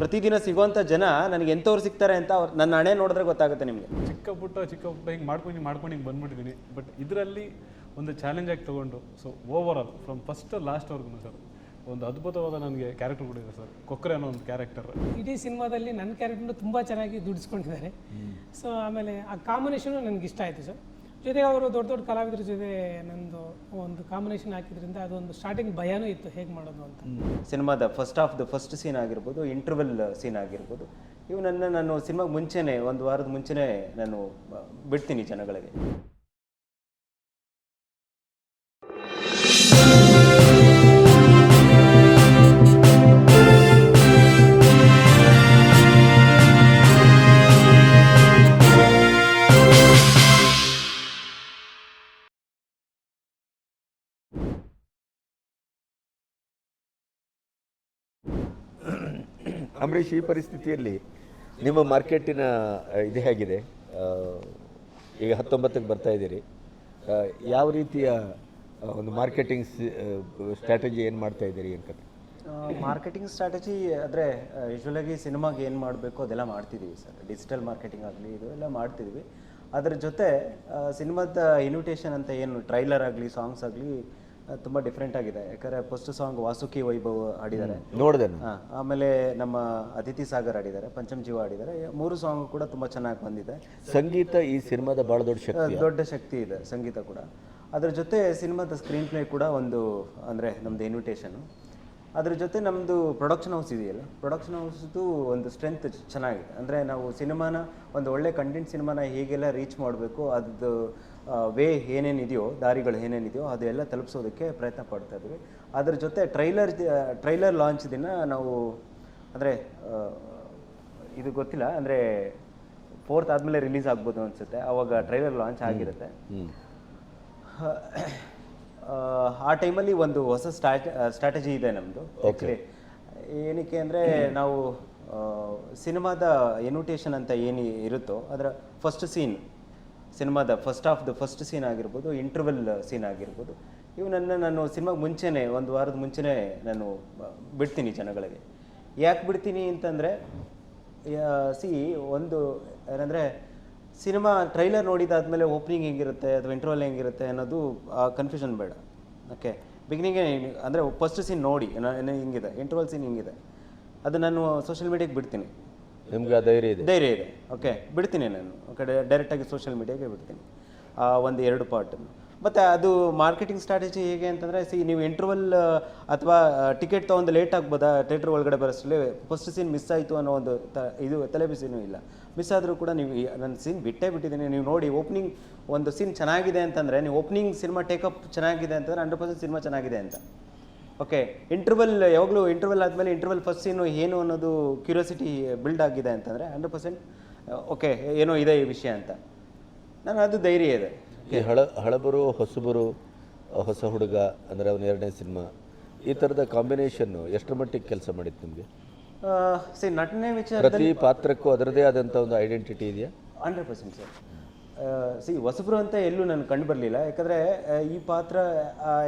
ಪ್ರತಿದಿನ ಸಿಗುವಂಥ ಜನ ನನಗೆ ಎಂಥವ್ರು ಸಿಗ್ತಾರೆ ಅಂತ ಅವ್ರು ನನ್ನ ಹಣೆ ನೋಡಿದ್ರೆ ಗೊತ್ತಾಗುತ್ತೆ ನಿಮಗೆ. ಚಿಕ್ಕ ಪುಟ್ಟ ಚಿಕ್ಕ ಪುಟ್ಟ ಹಿಂಗೆ ಮಾಡ್ಕೊಂಡು ಹಿಂಗೆ ಮಾಡ್ಕೊಂಡು ಹಿಂಗೆ ಬಂದ್ಬಿಟ್ಟಿದ್ದೀನಿ ಬಟ್ ಇದರಲ್ಲಿ ಒಂದು ಚಾಲೆಂಜ್ ಆಗಿ ತೊಗೊಂಡು so over all from first ಲಾಸ್ಟ್ವರೆಗೂ ಸರ್ ಒಂದು ಅದ್ಭುತವಾದ ನನಗೆ ಕ್ಯಾರೆಕ್ಟರ್ ಕೂಡ ಇದೆ ಸರ್ ಕೊಕ್ಕರೆ ಅನ್ನೋ ಒಂದು ಕ್ಯಾರೆಕ್ಟರ್ ಇಡೀ ಸಿನಿಮಾದಲ್ಲಿ ನನ್ನ ಕ್ಯಾರೆಕ್ಟರ್ನ ತುಂಬ ಚೆನ್ನಾಗಿ ದುಡಿಸ್ಕೊಂಡಿದ್ದಾರೆ. ಸೊ ಆಮೇಲೆ ಆ ಕಾಂಬಿನೇಷನು ನನಗೆ ಇಷ್ಟ ಆಯಿತು ಸರ್ ಜೊತೆಗೆ ಅವರು ದೊಡ್ಡ ದೊಡ್ಡ ಕಲಾವಿದರ ಜೊತೆ ನಂದು ಒಂದು ಕಾಂಬಿನೇಷನ್ ಹಾಕಿದ್ರಿಂದ ಅದೊಂದು ಸ್ಟಾರ್ಟಿಂಗ್ ಭಯನೂ ಇತ್ತು, ಹೇಗೆ ಮಾಡೋದು ಅಂತ. ಸಿನಿಮಾದ first of the first scene ಆಗಿರ್ಬೋದು ಇಂಟರ್ವೆಲ್ ಸೀನ್ ಆಗಿರ್ಬೋದು. ಇವು ನನ್ನ, ನಾನು ಸಿನಿಮಾ ಮುಂಚೆನೇ, ಒಂದು ವಾರದ ಮುಂಚೆನೇ ನಾನು ಬಿಡ್ತೀನಿ ಜನಗಳಿಗೆ. ಅಂಬರೀಷ್, ಈ ಪರಿಸ್ಥಿತಿಯಲ್ಲಿ ನಿಮ್ಮ ಮಾರ್ಕೆಟಿನ ಇದು ಹೇಗಿದೆ? ಈಗ ಹತ್ತೊಂಬತ್ತಕ್ಕೆ ಬರ್ತಾ ಇದ್ದೀರಿ. ಯಾವ ರೀತಿಯ ಒಂದು ಮಾರ್ಕೆಟಿಂಗ್ ಸ್ಟ್ರಾಟಜಿ ಏನು ಮಾಡ್ತಾ ಇದ್ದೀರಿ ಅಂತ ಮಾರ್ಕೆಟಿಂಗ್ ಸ್ಟ್ರಾಟಜಿ ಅಂದರೆ ಯೂಶ್ವಲಾಗಿ ಸಿನಿಮಾಗೆ ಏನು ಮಾಡಬೇಕು ಅದೆಲ್ಲ ಮಾಡ್ತಿದ್ದೀವಿ ಸರ್. ಡಿಜಿಟಲ್ ಮಾರ್ಕೆಟಿಂಗ್ ಆಗಲಿ, ಇದು ಎಲ್ಲ ಮಾಡ್ತಿದ್ವಿ. ಅದರ ಜೊತೆ ಸಿನಿಮಾದ ಇನ್ವಿಟೇಷನ್ ಅಂತ ಏನು ಟ್ರೈಲರ್ ಆಗಲಿ ಸಾಂಗ್ಸ್ ಆಗಲಿ ತುಂಬ ಡಿಫ್ರೆಂಟ್ ಆಗಿದೆ. ಯಾಕಂದ್ರೆ ಫಸ್ಟ್ ಸಾಂಗ್ ವಾಸುಕಿ ವೈಭವ್ ಹಾಡಿದ್ದಾರೆ. ನೋಡಿದೆ ಆಮೇಲೆ ನಮ್ಮ ಅತಿಥಿ ಸಾಗರ್ ಆಡಿದ್ದಾರೆ ಪಂಚಮ್ ಜೀವ ಆಡಿದ್ದಾರೆ ಮೂರು ಸಾಂಗ್ ಕೂಡ ತುಂಬ ಚೆನ್ನಾಗಿ ಬಂದಿದೆ. ಸಂಗೀತ ಈ ಸಿನಿಮಾದ ಭಾಳ ದೊಡ್ಡ ಶಕ್ತಿ ದೊಡ್ಡ ಶಕ್ತಿ ಇದೆ ಸಂಗೀತ ಕೂಡ. ಅದ್ರ ಜೊತೆ ಸಿನಿಮಾದ ಸ್ಕ್ರೀನ್ ಪ್ಲೇ ಕೂಡ ಒಂದು ಅಂದರೆ ನಮ್ದು ಇನ್ವಿಟೇಷನ್ ಅದ್ರ ಜೊತೆ ನಮ್ಮದು ಪ್ರೊಡಕ್ಷನ್ ಹೌಸ್ ಇದೆಯಲ್ಲ ಪ್ರೊಡಕ್ಷನ್ ಹೌಸ್ದು ಒಂದು ಸ್ಟ್ರೆಂತ್ ಚೆನ್ನಾಗಿದೆ. ಅಂದರೆ ನಾವು ಸಿನಿಮಾನ ಒಂದು ಒಳ್ಳೆ ಕಂಟೆಂಟ್ ಸಿನಿಮಾನ ಹೇಗೆಲ್ಲ ರೀಚ್ ಮಾಡಬೇಕು ಅದ್ದು ವೇ ಏನೇನಿದೆಯೋ ದಾರಿಗಳು ಏನೇನಿದೆಯೋ ಅದೆಲ್ಲ ತಲುಪಿಸೋದಕ್ಕೆ ಪ್ರಯತ್ನ ಪಡ್ತಾ ಇದ್ವಿ. ಅದ್ರ ಜೊತೆ ಟ್ರೈಲರ್ ಟ್ರೈಲರ್ ಲಾಂಚ್ ದಿನ ನಾವು ಅಂದರೆ ಇದು ಗೊತ್ತಿಲ್ಲ ಅಂದರೆ ಫೋರ್ತ್ ಆದಮೇಲೆ ರಿಲೀಸ್ ಆಗ್ಬೋದು ಅನಿಸುತ್ತೆ. ಆವಾಗ ಟ್ರೈಲರ್ ಲಾಂಚ್ ಆಗಿರುತ್ತೆ. ಆ, ಟೈಮಲ್ಲಿ ಒಂದು ಹೊಸ ಸ್ಟ್ರಾಟ ಸ್ಟ್ರಾಟಜಿ ಇದೆ ನಮ್ಮದು ಆ್ಯಕ್ಚುಲಿ ಏನಕ್ಕೆ ಅಂದರೆ ನಾವು ಸಿನಿಮಾದ ಇನ್ವಿಟೇಷನ್ ಅಂತ ಏನು ಇರುತ್ತೋ ಅದರ ಫಸ್ಟ್ ಸೀನ್ ಸಿನಿಮಾದ first of the first scene ಆಗಿರ್ಬೋದು ಇಂಟರ್ವೆಲ್ ಸೀನ್ ಆಗಿರ್ಬೋದು. ಇವು ನನ್ನ, ನಾನು ಸಿನಿಮಾಗೆ ಮುಂಚೆನೇ, ಒಂದು ವಾರದ ಮುಂಚೆನೇ ನಾನು ಬಿಡ್ತೀನಿ ಜನಗಳಿಗೆ. ಯಾಕೆ ಬಿಡ್ತೀನಿ ಅಂತಂದರೆ ಸಿ ಒಂದು ಏನಂದರೆ, ಸಿನಿಮಾ ಟ್ರೈಲರ್ ನೋಡಿದಾದ್ಮೇಲೆ ಓಪನಿಂಗ್ ಹೆಂಗಿರುತ್ತೆ ಅಥವಾ ಇಂಟರ್ವಲ್ ಹೆಂಗಿರುತ್ತೆ ಅನ್ನೋದು ಕನ್ಫ್ಯೂಷನ್ ಬೇಡ. ಓಕೆ ಬಿಗಿನಿಂಗೇ ಅಂದರೆ ಫಸ್ಟ್ ಸೀನ್ ನೋಡಿ ಹಿಂಗಿದೆ ಇಂಟರ್ವಲ್ ಸೀನ್ ಹಿಂಗಿದೆ. ಅದು ನಾನು ಸೋಷಿಯಲ್ ಮೀಡಿಯಾಗೆ ಬಿಡ್ತೀನಿ. ನಿಮ್ಗೆ ಧೈರ್ಯ ಇದೆ? ಧೈರ್ಯ ಇದೆ. ಓಕೆ ಬಿಡ್ತೀನಿ ನಾನು. ಕಡೆ ಡೈರೆಕ್ಟಾಗಿ ಸೋಷಿಯಲ್ ಮೀಡಿಯಾಗೆ ಬಿಡ್ತೀನಿ. ಒಂದು ಎರಡು ಪಾರ್ಟನ್ನು ಮತ್ತು ಅದು ಮಾರ್ಕೆಟಿಂಗ್ ಸ್ಟ್ರಾಟಜಿ ಹೇಗೆ ಅಂತಂದರೆ ಸಿ ನೀವು ಇಂಟರ್ವಲ್ ಅಥವಾ ಟಿಕೆಟ್ ತೊಗೊಂಡು ಲೇಟ್ ಆಗ್ಬೋದಾ? ಥಿಯೇಟ್ರ್ ಒಳಗಡೆ ಬರೋಷ್ಟರಲ್ಲಿ ಫಸ್ಟ್ ಸೀನ್ ಮಿಸ್ ಆಯಿತು ಅನ್ನೋ ಒಂದು ತ, ಇದು ತಲೆಬಿಸಿನೂ ಇಲ್ಲ. ಮಿಸ್ ಆದರೂ ಕೂಡ ನೀವು ನನ್ನ ಸೀನ್ ಬಿಟ್ಟೇ ಬಿಟ್ಟಿದ್ದೀನಿ. ನೀವು ನೋಡಿ ಓಪನಿಂಗ್ ಒಂದು ಸೀನ್ ಚೆನ್ನಾಗಿದೆ ಅಂತಂದರೆ, ನೀವು ಓಪನಿಂಗ್ ಸಿನಿಮಾ ಟೇಕಪ್ ಚೆನ್ನಾಗಿದೆ ಅಂತಂದರೆ ಹಂಡ್ರೆಡ್ ಪರ್ಸೆಂಟ್ ಸಿನಿಮಾ ಚೆನ್ನಾಗಿದೆ ಅಂತ. ಓಕೆ ಇಂಟರ್ವಲ್ ಯಾವಾಗಲೂ ಇಂಟರ್ವಲ್ ಆದಮೇಲೆ ಇಂಟರ್ವಲ್ ಫಸ್ಟ್ ಸೀನು ಏನು ಅನ್ನೋದು ಕ್ಯೂರಿಯಾಸಿಟಿ ಬಿಲ್ಡ್ ಆಗಿದೆ ಅಂತಂದರೆ ಹಂಡ್ರೆಡ್ ಪರ್ಸೆಂಟ್ ಓಕೆ ಏನೋ ಇದೆ ಈ ವಿಷಯ ಅಂತ. ನಾನು ಅದು ಧೈರ್ಯ ಇದೆ. ಈ ಹಳ ಹಳಬರು ಹೊಸಬರು ಹೊಸ ಹುಡುಗ ಅಂದರೆ ಅವನ ಎರಡನೇ ಸಿನಿಮಾ ಈ ಥರದ ಕಾಂಬಿನೇಷನ್ನು ಎಷ್ಟರ ಮಟ್ಟಿಗೆ ಕೆಲಸ ಮಾಡಿತ್ತು ನಿಮಗೆ? ಸಿ ನಟನೆ ವಿಚಾರ ಪ್ರತಿ ಪಾತ್ರಕ್ಕೂ ಅದರದೇ ಆದಂಥ ಒಂದು ಐಡೆಂಟಿಟಿ ಇದೆಯಾ? ಹಂಡ್ರೆಡ್ ಪರ್ಸೆಂಟ್ ಸರ್ ಸಿ ಹೊಸಬ್ರು ಅಂತ ಎಲ್ಲೂ ನಾನು ಕಂಡು ಬರಲಿಲ್ಲ. ಯಾಕಂದರೆ ಈ ಪಾತ್ರ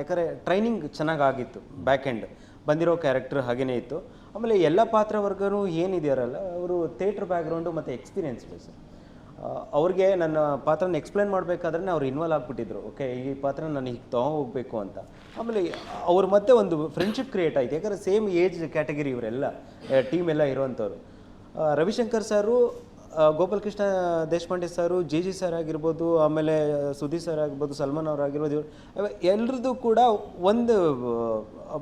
ಯಾಕಂದರೆ ಟ್ರೈನಿಂಗ್ ಚೆನ್ನಾಗಿ ಆಗಿತ್ತು ಬ್ಯಾಕ್ ಎಂಡ್ ಬಂದಿರೋ ಕ್ಯಾರೆಕ್ಟರ್ ಹಾಗೇನೇ ಇತ್ತು. ಆಮೇಲೆ ಎಲ್ಲ ಪಾತ್ರ ವರ್ಗನೂ ಏನಿದೆಯಾರಲ್ಲ, ಅವರು ಥಿಯೇಟ್ರ್ ಬ್ಯಾಕ್ಗ್ರೌಂಡು ಮತ್ತು ಎಕ್ಸ್ಪೀರಿಯನ್ಸ್ ಇದೆ ಸರ್ ಅವ್ರಿಗೆ ನನ್ನ ಪಾತ್ರನ ಎಕ್ಸ್ಪ್ಲೇನ್ ಮಾಡಬೇಕಾದ್ರೆ ಅವ್ರು ಇನ್ವಾಲ್ವ್ ಆಗಿಬಿಟ್ಟಿದ್ರು. ಓಕೆ ಈ ಪಾತ್ರ ನಾನು ಹೀಗೆ ಹೋಗಬೇಕು ಅಂತ. ಆಮೇಲೆ ಅವ್ರ ಮತ್ತೆ ಒಂದು ಫ್ರೆಂಡ್ಶಿಪ್ ಕ್ರಿಯೇಟ್ ಆಯಿತು. ಯಾಕಂದರೆ ಸೇಮ್ ಏಜ್ ಕ್ಯಾಟಗರಿ ಇವರೆಲ್ಲ ಟೀಮ್ ಎಲ್ಲ ಇರೋವಂಥವ್ರು. ರವಿಶಂಕರ್ ಸಾರು ಆ, Gopalakrishna Deshpande sir J G sir ಆಗಿರ್ಬೋದು ಆಮೇಲೆ ಸುದೀಪ್ ಸರ್ ಆಗಿರ್ಬೋದು ಸಲ್ಮಾನ್ ಅವ್ರು ಆಗಿರ್ಬೋದು ಇವ್ರು ಎಲ್ರದ್ದು ಕೂಡ ಒಂದು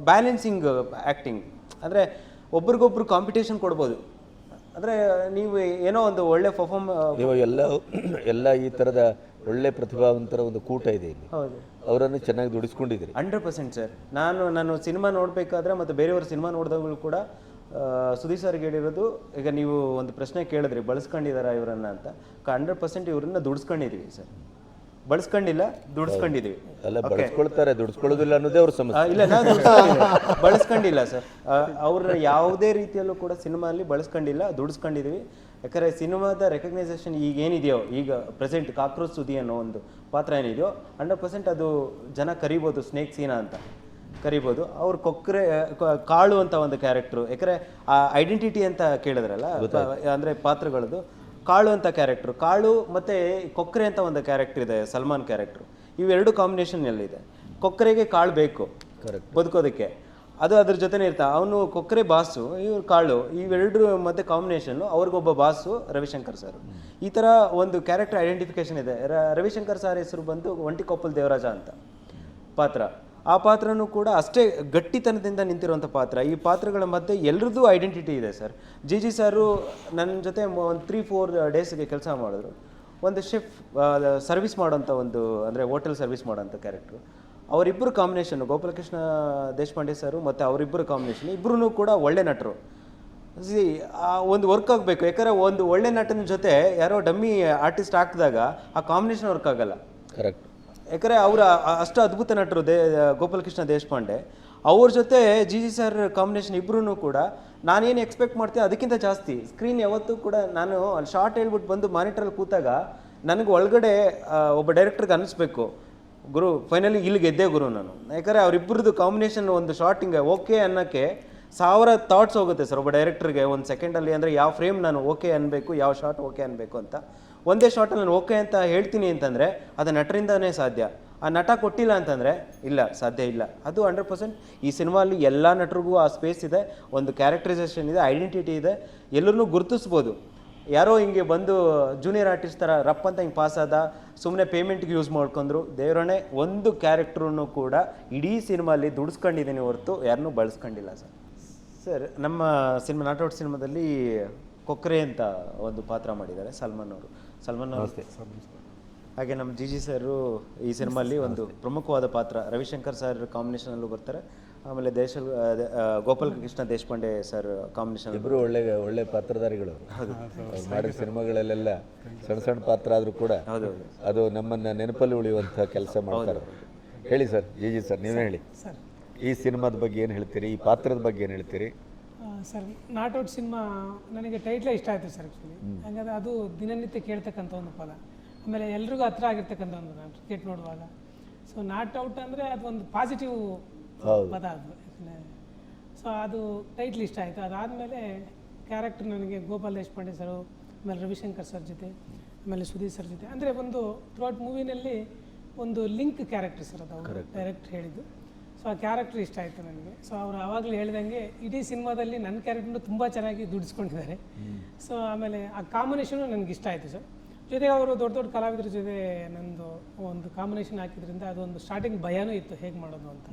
ಬ್ಯಾಲೆನ್ಸಿಂಗ್ ಆ್ಯಕ್ಟಿಂಗ್ ಅಂದರೆ ಒಬ್ರಿಗೊಬ್ರು ಕಾಂಪಿಟೇಷನ್ ಕೊಡ್ಬೋದು. ಅಂದರೆ ನೀವು ಏನೋ ಒಂದು ಒಳ್ಳೆ ಪರ್ಫಾರ್ಮ್ ನೀವು ಎಲ್ಲ ಎಲ್ಲ ಈ ಥರದ ಒಳ್ಳೆ ಪ್ರತಿಭಾವಂತರ ಒಂದು ಕೂಟ ಇದೆ ಇಲ್ಲಿ. ಹೌದು. ಅವರನ್ನು ಚೆನ್ನಾಗಿ ದುಡಿಸ್ಕೊಂಡಿದ್ದೀರಿ. ಹಂಡ್ರೆಡ್ ಪರ್ಸೆಂಟ್ ಸರ್ ನಾನು ನಾನು ಸಿನಿಮಾ ನೋಡಬೇಕಾದ್ರೆ ಮತ್ತು ಬೇರೆಯವ್ರ ಸಿನಿಮಾ ನೋಡಿದವರು ಕೂಡ ಸುದೀಪ್ ಸರ್ಗೆ ಹೇಳಿರೋದು ಈಗ ನೀವು ಒಂದು ಪ್ರಶ್ನೆ ಕೇಳಿದ್ರಿ ಬಳಸ್ಕೊಂಡಿದಾರ ಇವರನ್ನ ಅಂತ. ಹಂಡ್ರೆಡ್ ಪರ್ಸೆಂಟ್ ಇವ್ರನ್ನ ದುಡಿಸ್ಕೊಂಡಿದೀವಿ ಸರ್. ಬಳಸ್ಕೊಂಡಿಲ್ಲ ದುಡಿಸ್ಕೊಂಡಿದೀವಿ. ಅಲ್ಲ ಬಳಸ್ಕೊಳ್ತಾರೆ ದುಡಿಸ್ಕೊಳ್ಳೋದಿಲ್ಲ ಅನ್ನೋದೇ ಅವ್ರ ಸಮಸ್ಯೆ. ಇಲ್ಲ. ಬಳಸ್ಕೊಂಡಿಲ್ಲ ಸರ್. ಅವ್ರ ಯಾವುದೇ ರೀತಿಯಲ್ಲೂ ಕೂಡ ಸಿನಿಮಾದಲ್ಲಿ ಬಳಸ್ಕೊಂಡಿಲ್ಲ ದುಡಿಸ್ಕೊಂಡಿದೀವಿ. ಯಾಕಂದ್ರೆ ಸಿನಿಮಾದ ರೆಕಗ್ನೈಸೇಷನ್ ಈಗ ಏನಿದೆಯೋ ಈಗ ಪ್ರೆಸೆಂಟ್ ಕಾಕ್ರೋಚ್ ಸುದಿ ಅನ್ನೋ ಒಂದು ಪಾತ್ರ ಏನಿದೆಯೋ ಹಂಡ್ರೆಡ್ ಪರ್ಸೆಂಟ್ ಅದು ಜನ ಕರಿಬೋದು ಸ್ನೇಕ್ ಸೀನಾ ಅಂತ. ಕರಿಬೋದು. ಅವ್ರು ಕೊಕ್ಕರೆ ಕಾಳು ಅಂತ ಒಂದು ಕ್ಯಾರೆಕ್ಟ್ರು ಯಾಕಂದರೆ ಆ ಐಡೆಂಟಿಟಿ ಅಂತ ಕೇಳಿದ್ರಲ್ಲ ಅಂದರೆ ಪಾತ್ರಗಳದ್ದು ಕಾಳು ಅಂತ ಕ್ಯಾರೆಕ್ಟ್ರು ಕಾಳು ಮತ್ತು ಕೊಕ್ಕರೆ ಅಂತ ಒಂದು ಕ್ಯಾರೆಕ್ಟರ್ ಇದೆ ಸಲ್ಮಾನ್ ಕ್ಯಾರೆಕ್ಟ್ರು ಇವೆರಡು ಕಾಂಬಿನೇಷನ್ನಲ್ಲಿದೆ ಕೊಕ್ಕರೆಗೆ ಕಾಳು ಬೇಕು. ಕರೆಕ್ಟ್ ಬದುಕೋದಕ್ಕೆ. ಅದು ಅದ್ರ ಜೊತೆನೇ ಇರ್ತಾ ಅವನು ಕೊಕ್ಕರೆ ಬಾಸು ಇವ್ರು ಕಾಳು. ಇವೆರಡರ ಮಧ್ಯೆ ಕಾಂಬಿನೇಷನ್ ಅವ್ರಿಗೊಬ್ಬ ಬಾಸು ರವಿಶಂಕರ್ ಸರ್. ಈ ಥರ ಒಂದು ಕ್ಯಾರೆಕ್ಟರ್ ಐಡೆಂಟಿಫಿಕೇಶನ್ ಇದೆ. ರವಿಶಂಕರ್ ಸರ್ ಹೆಸರು ಬಂದು ಒಂಟಿಕೊಪ್ಪಲ್ ದೇವರಾಜ ಅಂತ ಪಾತ್ರ. ಆ ಪಾತ್ರನೂ ಕೂಡ ಅಷ್ಟೇ ಗಟ್ಟಿತನದಿಂದ ನಿಂತಿರುವಂಥ ಪಾತ್ರ. ಈ ಪಾತ್ರಗಳ ಮಧ್ಯೆ ಎಲ್ರದ್ದು ಐಡೆಂಟಿಟಿ ಇದೆ ಸರ್. ಜಿ ಜಿ ಸರು ನನ್ನ ಜೊತೆ ಒಂದು ತ್ರೀ ಫೋರ್ ಡೇಸ್ಗೆ ಕೆಲಸ ಮಾಡಿದ್ರು. ಒಂದು ಶೆಫ್ ಸರ್ವಿಸ್ ಮಾಡೋಂಥ ಒಂದು, ಅಂದರೆ ಹೋಟೆಲ್ ಸರ್ವಿಸ್ ಮಾಡೋಂಥ ಕ್ಯಾರೆಕ್ಟ್ರು ಅವರಿಬ್ಬರು ಕಾಂಬಿನೇಷನ್ ಗೋಪಾಲಕೃಷ್ಣ ದೇಶಪಾಂಡೆ ಸರು ಮತ್ತು ಅವರಿಬ್ಬರು ಕಾಂಬಿನೇಷನ್ ಇಬ್ಬರೂ ಕೂಡ ಒಳ್ಳೆ ನಟರು. ಸಿ, ಆ, ಒಂದು ವರ್ಕ್ ಆಗಬೇಕು. ಯಾಕಂದರೆ ಒಂದು ಒಳ್ಳೆ ನಟನ ಜೊತೆ ಯಾರೋ ಡಮ್ಮಿ ಆರ್ಟಿಸ್ಟ್ ಹಾಕಿದಾಗ ಆ ಕಾಂಬಿನೇಷನ್ ವರ್ಕ್ ಆಗಲ್ಲ. ಕರೆಕ್ಟ್ ಯಾಕಂದರೆ ಅವರ ಅಷ್ಟು ಅದ್ಭುತ ನಟರು ದೇ ಗೋಪಾಲಕೃಷ್ಣ ದೇಶಪಾಂಡೆ. ಅವ್ರ ಜೊತೆ ಜಿ ಜಿ ಸರ್ ಕಾಂಬಿನೇಷನ್ ಇಬ್ಬರೂ ಕೂಡ ನಾನೇನು ಎಕ್ಸ್ಪೆಕ್ಟ್ ಮಾಡ್ತೀನಿ ಅದಕ್ಕಿಂತ ಜಾಸ್ತಿ ಸ್ಕ್ರೀನ್ ಯಾವತ್ತೂ ಕೂಡ ನಾನು ಅಲ್ಲಿ ಶಾರ್ಟ್ ಹೇಳ್ಬಿಟ್ಟು ಬಂದು ಮಾನಿಟ್ರಲ್ಲಿ ಕೂತಾಗ ನನಗೆ ಒಳಗಡೆ ಒಬ್ಬ ಡೈರೆಕ್ಟರ್ಗೆ ಅನ್ನಿಸ್ಬೇಕು. ಗುರು ಫೈನಲಿ ಇಲ್ಲಿ ಗೆದ್ದೆ ಗುರು ನಾನು. ಯಾಕಂದರೆ ಅವರಿಬ್ಬರದ್ದು ಕಾಂಬಿನೇಷನ್ ಒಂದು ಶಾರ್ಟ್ ಹಿಂಗೆ ಓಕೆ ಅನ್ನೋಕ್ಕೆ ಸಾವಿರ ಥಾಟ್ಸ್ ಹೋಗುತ್ತೆ ಸರ್ ಒಬ್ಬ ಡೈರೆಕ್ಟ್ರಿಗೆ ಒಂದು ಸೆಕೆಂಡಲ್ಲಿ ಅಂದರೆ ಯಾವ ಫ್ರೇಮ್ ನಾನು ಓಕೆ ಅನ್ನಬೇಕು ಯಾವ ಶಾರ್ಟ್ ಓಕೆ ಅನ್ನಬೇಕು ಅಂತ. ಒಂದೇ ಶಾರ್ಟಲ್ಲಿ ನಾನು ಓಕೆ ಅಂತ ಹೇಳ್ತೀನಿ ಅಂತಂದರೆ ಅದು ನಟರಿಂದನೇ ಸಾಧ್ಯ. ಆ ನಟ ಕೊಟ್ಟಿಲ್ಲ ಅಂತಂದರೆ ಇಲ್ಲ, ಸಾಧ್ಯ ಇಲ್ಲ. ಅದು ಹಂಡ್ರೆಡ್ ಪರ್ಸೆಂಟ್ ಈ ಸಿನಿಮಾಲಿ ಎಲ್ಲ ನಟರಿಗೂ ಆ ಸ್ಪೇಸ್ ಇದೆ, ಒಂದು ಕ್ಯಾರೆಕ್ಟರೈಸೇಷನ್ ಇದೆ ಐಡೆಂಟಿಟಿ ಇದೆ, ಎಲ್ಲರನ್ನೂ ಗುರುತಿಸ್ಬೋದು. ಯಾರೋ ಹಿಂಗೆ ಬಂದು ಜೂನಿಯರ್ ಆರ್ಟಿಸ್ಟ್ ಥರ ರಪ್ ಅಂತ ಹಿಂಗೆ ಪಾಸ್ ಆದ ಸುಮ್ಮನೆ ಪೇಮೆಂಟ್ಗೆ ಯೂಸ್ ಮಾಡ್ಕೊಂಡ್ರು ದೇವರಣೆ ಒಂದು ಕ್ಯಾರೆಕ್ಟ್ರೂ ಕೂಡ ಇಡೀ ಸಿನಿಮಾಲಿ ದುಡಿಸ್ಕೊಂಡಿದ್ದೀನಿ ಹೊರತು ಯಾರನ್ನೂ ಬಳಸ್ಕೊಂಡಿಲ್ಲ ಸರ್. ಸರ್, ನಮ್ಮ ಸಿನಿಮಾ ನಾಟೌಟ್ ಸಿನಿಮಾದಲ್ಲಿ ಕೊಕ್ರೆ ಅಂತ ಒಂದು ಪಾತ್ರ ಮಾಡಿದ್ದಾರೆ, ಸಲ್ಮಾನ್ ಅವರು. ಸಲ್ಮಾನ್ ನಮಸ್ತೆ. ಹಾಗೆ ನಮ್ಮ ಜಿ ಜಿ ಸರು ಈ ಸಿನಿಮಾಲಿ ಒಂದು ಪ್ರಮುಖವಾದ ಪಾತ್ರ ರವಿಶಂಕರ್ ಸರ್ ಕಾಂಬಿನೇಷನಲ್ಲೂ ಬರ್ತಾರೆ. ಆಮೇಲೆ ದೇಶ ಗೋಪಾಲ್ ಕೃಷ್ಣ ದೇಶಪಾಂಡೆ ಸರ್ ಕಾಂಬಿನೇಷನ್. ಇಬ್ಬರು ಒಳ್ಳೆ ಒಳ್ಳೆ ಪಾತ್ರಧಾರಿಗಳು. ಅವ್ರು ಮಾಡಿದ ಸಿನಿಮಾಗಳಲ್ಲೆಲ್ಲ ಸಣ್ಣ ಸಣ್ಣ ಪಾತ್ರ ಆದರೂ ಕೂಡ ಅದು ನಮ್ಮನ್ನ ನೆನಪಲ್ಲಿ ಉಳಿಯುವಂಥ ಕೆಲಸ ಮಾಡ್ತಾರೆ ಹೇಳಿ ಸರ್ ಜಿ ಜಿ ಸರ್ ನೀವೇ ಹೇಳಿ. ಸರ್. ಈ ಸಿನಿಮಾದ ಬಗ್ಗೆ ಏನು ಹೇಳ್ತೀರಿ? ಈ ಪಾತ್ರದ ಬಗ್ಗೆ ಏನು ಹೇಳ್ತೀರಿ? ಆ, ನಾಟ್ ಔಟ್ ಸಿನಿಮಾ ನನಗೆ ಟೈಟ್ಲೇ ಇಷ್ಟ ಆಯಿತು ಸರ್ ಆ್ಯಕ್ಚುಲಿ ಹಾಗಾದ್ರೆ ಅದು ದಿನನಿತ್ಯ ಕೇಳ್ತಕ್ಕಂಥ ಒಂದು ಪದ. ಆಮೇಲೆ ಎಲ್ರಿಗೂ ಹತ್ರ ಆಗಿರ್ತಕ್ಕಂಥ ಒಂದು ನಾನು ಕ್ರಿಕೆಟ್ ನೋಡುವಾಗ. ಸೊ ನಾಟ್ ಔಟ್ ಅಂದರೆ ಅದು ಒಂದು ಪಾಸಿಟಿವ್ ಪದ ಅದು ಸೊ ಅದು ಟೈಟ್ಲ್ ಇಷ್ಟ ಆಯಿತು. ಅದಾದಮೇಲೆ ಕ್ಯಾರೆಕ್ಟರ್ ನನಗೆ ಗೋಪಾಲ್ ದೇಶಪಾಂಡೆ ಸರು ಆಮೇಲೆ ರವಿಶಂಕರ್ ಸರ್ ಜೊತೆ ಆಮೇಲೆ ಸುಧೀರ್ ಸರ್ ಜೊತೆ. ಅಂದರೆ ಒಂದು ಥ್ರೂಔಟ್ ಮೂವಿನಲ್ಲಿ ಒಂದು ಲಿಂಕ್ ಕ್ಯಾರೆಕ್ಟರ್ ಸರ್ ಅದು ಡೈರೆಕ್ಟ್ ಹೇಳಿದ್ದು. ಸೊ ಆ ಕ್ಯಾರೆಕ್ಟರ್ ಇಷ್ಟ ಆಯಿತು ನನಗೆ. ಸೊ ಅವರು ಆವಾಗಲೇ ಹೇಳ್ದಂಗೆ ಇಡೀ ಸಿನಿಮಾದಲ್ಲಿ ನನ್ನ ಕ್ಯಾರೆಕ್ಟರ್ನು ತುಂಬ ಚೆನ್ನಾಗಿ ದುಡಿಸ್ಕೊಂಡಿದ್ದಾರೆ. ಸೊ ಆಮೇಲೆ ಆ ಕಾಂಬಿನೇಷನು ನನಗೆ ಇಷ್ಟ ಆಯಿತು ಸರ್. ಜೊತೆಗೆ ಅವರು ದೊಡ್ಡ ದೊಡ್ಡ ಕಲಾವಿದರ ಜೊತೆ ನಂದು ಒಂದು ಕಾಂಬಿನೇಷನ್ ಹಾಕಿದ್ರಿಂದ ಅದೊಂದು ಸ್ಟಾರ್ಟಿಂಗ್ ಭಯನೂ ಇತ್ತು ಹೇಗೆ ಮಾಡೋದು ಅಂತ.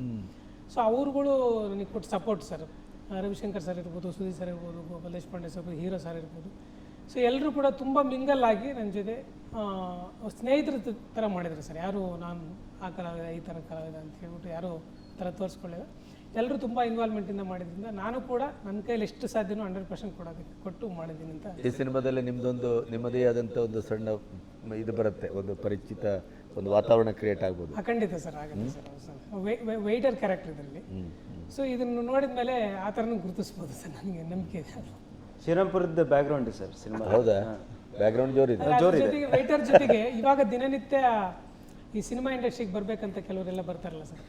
ಸೊ ಅವ್ರುಗಳು ನನಗೆ ಕೊಟ್ಟು ಸಪೋರ್ಟ್ ಸರ್. ರವಿಶಂಕರ್ ಸರ್ ಇರ್ಬೋದು ಸುದೀಪ್ ಸರ್ ಇರ್ಬೋದು ಗೋಪಾಲ್ ದೇಶಪಾಂಡೆ ಸರ್ ಇರ್ಬೋದು, ಹೀರೋ ಸರ್ ಇರ್ಬೋದು. ಸೊ ಎಲ್ಲರೂ ಕೂಡ ತುಂಬ ಮಿಂಗಲ್ ಆಗಿ ನನ್ನ ಜೊತೆ ಸ್ನೇಹಿತರ ಥರ ಮಾಡಿದರು ಸರ್. ಯಾರು ನಾನು ಆ ಕಲಾವಿದ ಈ ಥರ ಕಲಾವಿದ ಅಂತ ಹೇಳ್ಬಿಟ್ಟು ಯಾರು ಥರ ತೋರಿಸ್ಕೊಳ್ಳಿಲ್ಲ ಎಲ್ಲರೂ ತುಂಬ ಇನ್ವಾಲ್ವ್ಮೆಂಟಿಂದ ಮಾಡಿದ್ರಿಂದ ನಾನು ಕೂಡ ನನ್ನ ಕೈಯಲ್ಲಿ ಎಷ್ಟು ಸಾಧ್ಯನೋ ಹಂಡ್ರೆಡ್ ಪರ್ಸೆಂಟ್ ಕೊಡೋದಕ್ಕೆ ಕೊಟ್ಟು ಮಾಡಿದ್ದೀನಿ ಅಂತ ಈ ಸಿನಿಮಾದಲ್ಲಿ ನಿಮ್ಮದೊಂದು ನಿಮ್ಮದೇ ಆದಂಥ ಒಂದು ಸಣ್ಣ ಇದು ಬರುತ್ತೆ ಒಂದು ಪರಿಚಿತ ಒಂದು ವಾತಾವರಣ ಕ್ರಿಯೇಟ್ ಆಗ್ಬೋದು. ಆ, ಖಂಡಿತ ಸರ್ ಆಗುತ್ತೆ ಸರ್ ವೈಟರ್ ಕ್ಯಾರೆಕ್ಟರ್ ಇದರಲ್ಲಿ ಸೊ ಇದನ್ನು ನೋಡಿದ ಮೇಲೆ ಆ ಥರನೂ ಗುರುತಿಸ್ಬೋದು ಸರ್ ನನಗೆ ನಂಬಿಕೆ ಇದೆ ಅದು. ಶ್ರೀರಾಮ್ಪುರದ ಬ್ಯಾಕ್ಗ್ರೌಂಡ್ ಸರ್ ಸಿನಿಮಾ. ಹೌದಾ? ಬ್ಯಾಕ್ಗ್ರೌಂಡ್ ಜೋರಿದೆ. ಜೋರ್ ಜೊತೆಗೆ ರೈಟರ್ ಜೊತೆಗೆ ಇವಾಗ ದಿನನಿತ್ಯ ಈ ಸಿನಿಮಾ ಇಂಡಸ್ಟ್ರಿಗೆ ಬರಬೇಕಂತ ಕೆಲವರೆಲ್ಲ ಬರ್ತಾರಲ್ಲ ಸರ್.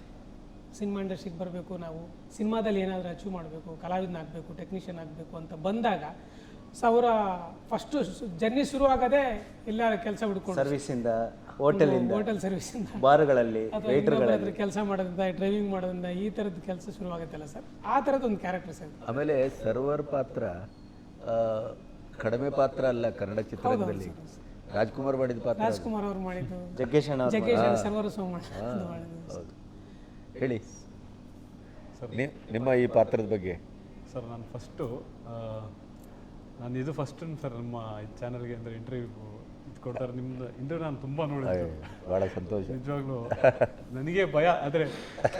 ಸಿನಿಮಾ ಇಂಡಸ್ಟ್ರಿಗೆ ಬರಬೇಕು ನಾವು ಸಿನಿಮಾದಲ್ಲಿ ಏನಾದರೂ ಅಚೀವ್ ಮಾಡಬೇಕು ಕಲಾವಿದನ ಆಗಬೇಕು ಟೆಕ್ನಿಷಿಯನ್ ಆಗಬೇಕು ಅಂತ ಬಂದಾಗ ಸೊ ಅವರ ಫಸ್ಟು ಜರ್ನಿ ಶುರು ಆಗದೆ ಎಲ್ಲರ ಕೆಲಸ ಹುಡ್ಕೊಂಡು ಸರ್ವಿಸಿಂದ ಹೋಟೆಲಿಂದ ಹೋಟೆಲ್ ಸರ್ವಿಸಿಂದ ಬಾರ್ಗಳಲ್ಲಿ ಕೆಲಸ ಮಾಡೋದ್ರಿಂದ ಡ್ರೈವಿಂಗ್ ಮಾಡೋದ್ರಿಂದ ಈ ಥರದ್ದು ಕೆಲಸ ಶುರುವಾಗತ್ತಲ್ಲ ಸರ್ ಆ ಥರದ್ದು ಒಂದು ಕ್ಯಾರೆಕ್ಟರ್ ಸರ್ ಆಮೇಲೆ ಸರ್ವರ್ ಪಾತ್ರ ಕಡಿಮೆ ಪಾತ್ರ ಅಲ್ಲ ಕನ್ನಡ ಚಿತ್ರದಲ್ಲಿ ರಾಜ್ಕುಮಾರ್ ಮಾಡಿದ ಪಾತ್ರ. ರಾಜ್ಕುಮಾರ್ ಅವ್ರು ಮಾಡಿದ್ದು. ಜಗ್ಗೇಶ್ ಜಗ್ಗೇಶ್ ಸರ್ವರ ಸೋಮ ಮಾಡಿದ್ದು. ಹೌದು. ಹೇಳಿ. ಸರ್ ನಿಮ್ಮ ಈ ಪಾತ್ರದ ಬಗ್ಗೆ. ಸರ್ ನಾನು ಫಸ್ಟು ನಾನು ಇದು ಫಸ್ಟ್ ಸರ್ ನಮ್ಮ ಚಾನಲ್ಗೆ ಅಂದರೆ ಇಂಟರ್ವ್ಯೂ ಇದು ಕೊಡ್ತಾರೆ. ನಿಮ್ದು ಇಂಟರ್ವ್ಯೂ ನಾನು ತುಂಬ ನೋಡಿದ್ದೆ. ಭಾಳ ಸಂತೋಷ. ನಿಜವಾಗ್ಲೂ ನನಗೆ ಭಯ ಆದರೆ